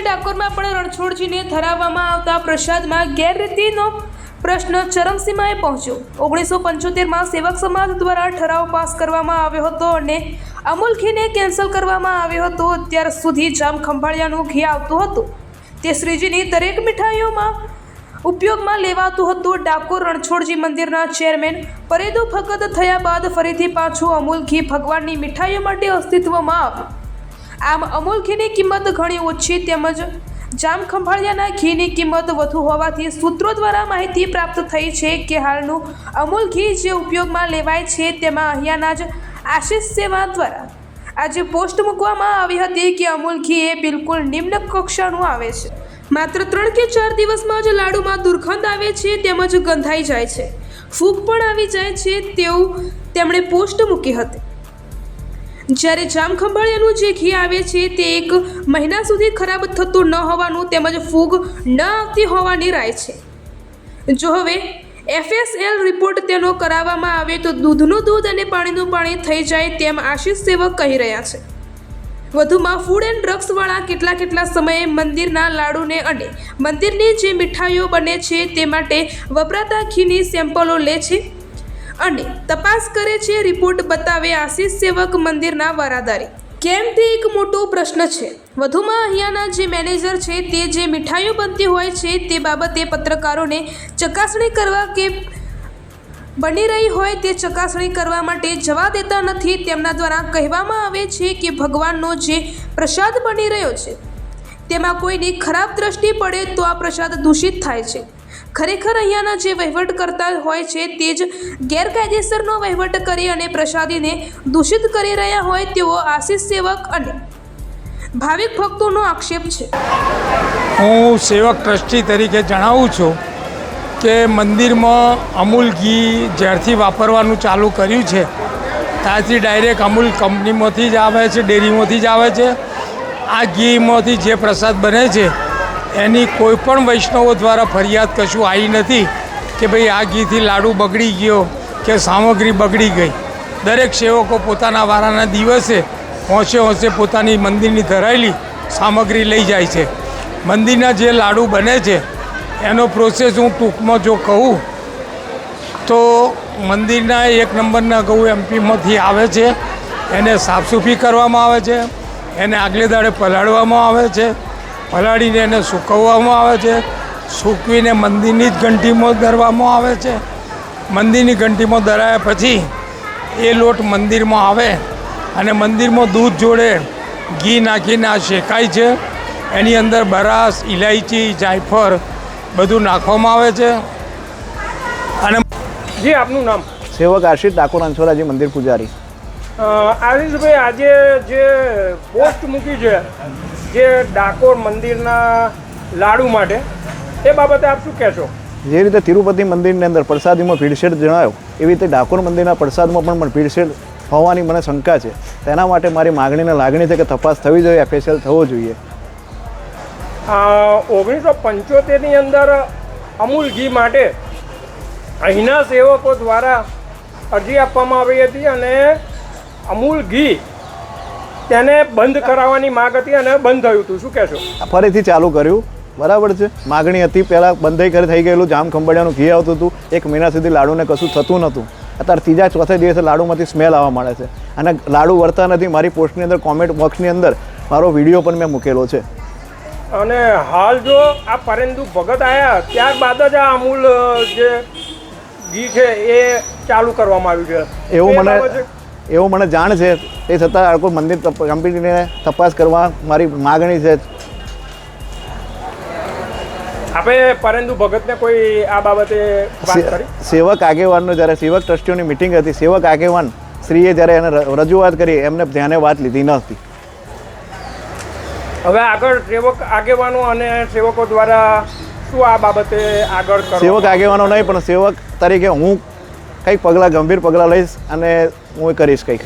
ડાકોરમાં પણ રણછોડજીને ધરાવવામાં આવતા પ્રસાદમાં ગેરરીતિનો પ્રશ્ન ચરમસીમાએ પહોંચ્યો. ઓગણીસો પંચોતેરમાં સેવક સમાજ દ્વારા ઠરાવ પાસ કરવામાં આવ્યો હતો અને અમૂલ ઘીને કેન્સલ કરવામાં આવ્યો હતો. અત્યાર સુધી જામ ખંભાળિયાનું ઘી આવતું હતું. તે શ્રીજીની દરેક મીઠાઈઓમાં ઉપયોગમાં લેવાતું હતું. ડાકોર રણછોડજી મંદિરના ચેરમેન પરેદો ફકત થયા બાદ ફરીથી પાછું અમૂલ ઘી ભગવાનની મીઠાઈઓ માટે અસ્તિત્વમાં આવ્યું. આમ અમૂલ ઘીની કિંમત ઘણી ઓછી તેમજ જામ ખંભાળિયાના ઘીની કિંમત વધુ હોવાથી સૂત્રો દ્વારા માહિતી પ્રાપ્ત થઈ છે કે હાલનું અમૂલ ઘી જે ઉપયોગમાં લેવાય છે તેમાં અહીંયાના જ આશીષ સેવા દ્વારા આજે પોસ્ટ મૂકવામાં આવી હતી કે અમૂલ ઘી એ બિલકુલ નિમ્ન કક્ષાનું આવે છે. માત્ર ત્રણ કે ચાર દિવસમાં જ લાડુમાં દુર્ગંધ આવે છે તેમજ ગંધાઈ જાય છે. ફૂગ પણ આવી જાય છે તેવું તેમણે પોસ્ટ મૂકી હતી. જ્યારે જામ ખંભાળિયાનું જે ઘી આવે છે તે એક મહિના સુધી ખરાબ થતું ન હોવાનું તેમજ ફૂગ ન આવતી હોવાની રાય છે. જો હવે એફએસએલ રિપોર્ટ તેનો કરાવવામાં આવે તો દૂધનું દૂધ અને પાણીનું પાણી થઈ જાય તેમ આશીષ સેવક કહી રહ્યા છે. વધુમાં ફૂડ એન્ડ ડ્રગ્સવાળા કેટલા કેટલા સમયે મંદિરના લાડુને અને મંદિરની જે મીઠાઈઓ બને છે તે માટે વપરાતા ઘીની સેમ્પલો લે છે. અને તપાસ કરે છે, રિપોર્ટ બતાવે આશીષ સેવક મંદિરના વરાદારે કેમ તે એક મોટો પ્રશ્ન છે. વધુમાં અહીંયાના જે મેનેજર છે, તે જે મીઠાઈઓ બનતી હોય છે, તે બાબતે પત્રકારોને ચકાસણી કરવા કે બની રહી હોય તે ચકાસણી કરવા માટે જવા દેતા નથી. તેમના દ્વારા કહેવામાં આવે છે કે ભગવાનનો જે પ્રસાદ બની રહ્યો છે, તેમાં કોઈની ખરાબ દ્રષ્ટિ પડે તો આ પ્રસાદ દૂષિત થાય છે. ખરેખર અહીંયાના જે વહીવટ કરતા હોય છે તે જ ગેરકાયદેસરનો વહીવટ કરી અને પ્રસાદીને દૂષિત કરી રહ્યા હોય તેવો આશીષ સેવક અને ભાવિક ભક્તોનો આક્ષેપ છે. હું સેવક ટ્રસ્ટી તરીકે જણાવું છું કે મંદિરમાં અમૂલ ઘી જ્યારથી વાપરવાનું ચાલુ કર્યું છે, ત્યારથી ડાયરેક્ટ અમૂલ કંપનીમાંથી જ આવે છે, ડેરીમાંથી જ આવે છે. આ ઘીમાંથી જે પ્રસાદ બને છે એની કોઈ પણ વૈષ્ણવો દ્વારા ફરિયાદ કશું આવી નથી કે ભાઈ આ ઘીથી લાડુ બગડી ગયો કે સામગ્રી બગડી ગઈ. દરેક સેવકો પોતાના વારાના દિવસે હોંશે હોંશે પોતાની મંદિરની ધરાયેલી સામગ્રી લઈ જાય છે. મંદિરના જે લાડુ બને છે, એનો પ્રોસેસ હું ટૂંકમાં જો કહું, તો મંદિરના એક નંબરના ઘઉં એમપીમાંથી આવે છે. એને સાફસૂફી કરવામાં આવે છે. એને આગલે દાડે પલાળવામાં આવે છે. પલાળીને એને સૂકવવામાં આવે છે સૂકવીને મંદિરની જ ઘંટીમાં દરવામાં આવે છે. મંદિરની ઘંટીમાં દરાયા પછી એ લોટ મંદિરમાં આવે અને મંદિરમાં દૂધ જોડે ઘી નાખીને આ શેકાય છે. એની અંદર બરાસ ઇલાયચી જાયફળ બધું નાખવામાં આવે છે. અને જી આપનું નામ? સેવક આશિષ ડાકોર અંછોરાજી મંદિર પૂજારી. આશીષભાઈ આજે જે પોસ્ટ મૂકી છે જે ડાકોર મંદિરના લાડુ માટે એ બાબતે આપ શું કહેશો? જે રીતે તિરુપતિ મંદિરની અંદર પ્રસાદીમાં ભીડસેડ જણાયો એવી રીતે ડાકોર મંદિરના પ્રસાદમાં પણ પણ ભીડસેડ હોવાની મને શંકા છે. તેના માટે મારી માગણીને લાગણી છે કે તપાસ થવી જોઈએ એફએસએલ થવો જોઈએ. ઓગણીસો પંચોતેરની અંદર અમૂલ ઘી માટે અહીંના સેવકો દ્વારા અરજી આપવામાં આવી હતી અને અમૂલ ઘી તેને બંધ કરાવવાની માગ હતી અને બંધ થયું હતું. શું કહેશો? આ ફરીથી ચાલુ કર્યું. બરાબર છે? માગણી હતી. પહેલાં બંધ કરી થઈ ગયેલું. જામ ખંભાળિયાનું ઘી આવતું હતું. એક મહિના સુધી લાડુને કશું થતું નહોતું. અત્યારે ત્રીજા ચોથા દિવસે લાડુમાંથી સ્મેલ આવવા માંડે છે. અને લાડુ વળતા નથી. મારી પોસ્ટની અંદર કોમેન્ટ બોક્સની અંદર મારો વીડિયો પણ મેં મૂકેલો છે. અને હાલ જો આ પરેન્દુ ભગત આવ્યા ત્યારબાદ જ આ અમૂલ જે ઘી છે એ ચાલુ કરવામાં આવ્યું છે. એવું મને એવું મને જાણ છે તે છતાં આ કોઈ મંદિર કંપનીને તપાસ કરવા મારી માગણી છે. આપણે પરંતુ ભગતને કોઈ આ બાબતે સેવક આગેવાનનો જ્યારે સેવક ટ્રસ્ટીઓની મિટિંગ હતી સેવક આગેવાન શ્રીએ જ્યારે એને રજૂઆત કરી એમને ધ્યાને વાત લીધી ન હતી હવે આગળ સેવક આગેવાનો અને સેવકો દ્વારા શું આ બાબતે આગળ સેવક આગેવાનો નહીં પણ સેવક તરીકે હું કંઈક પગલાં ગંભીર પગલાં લઈશ અને હું એ કરીશ કંઈક.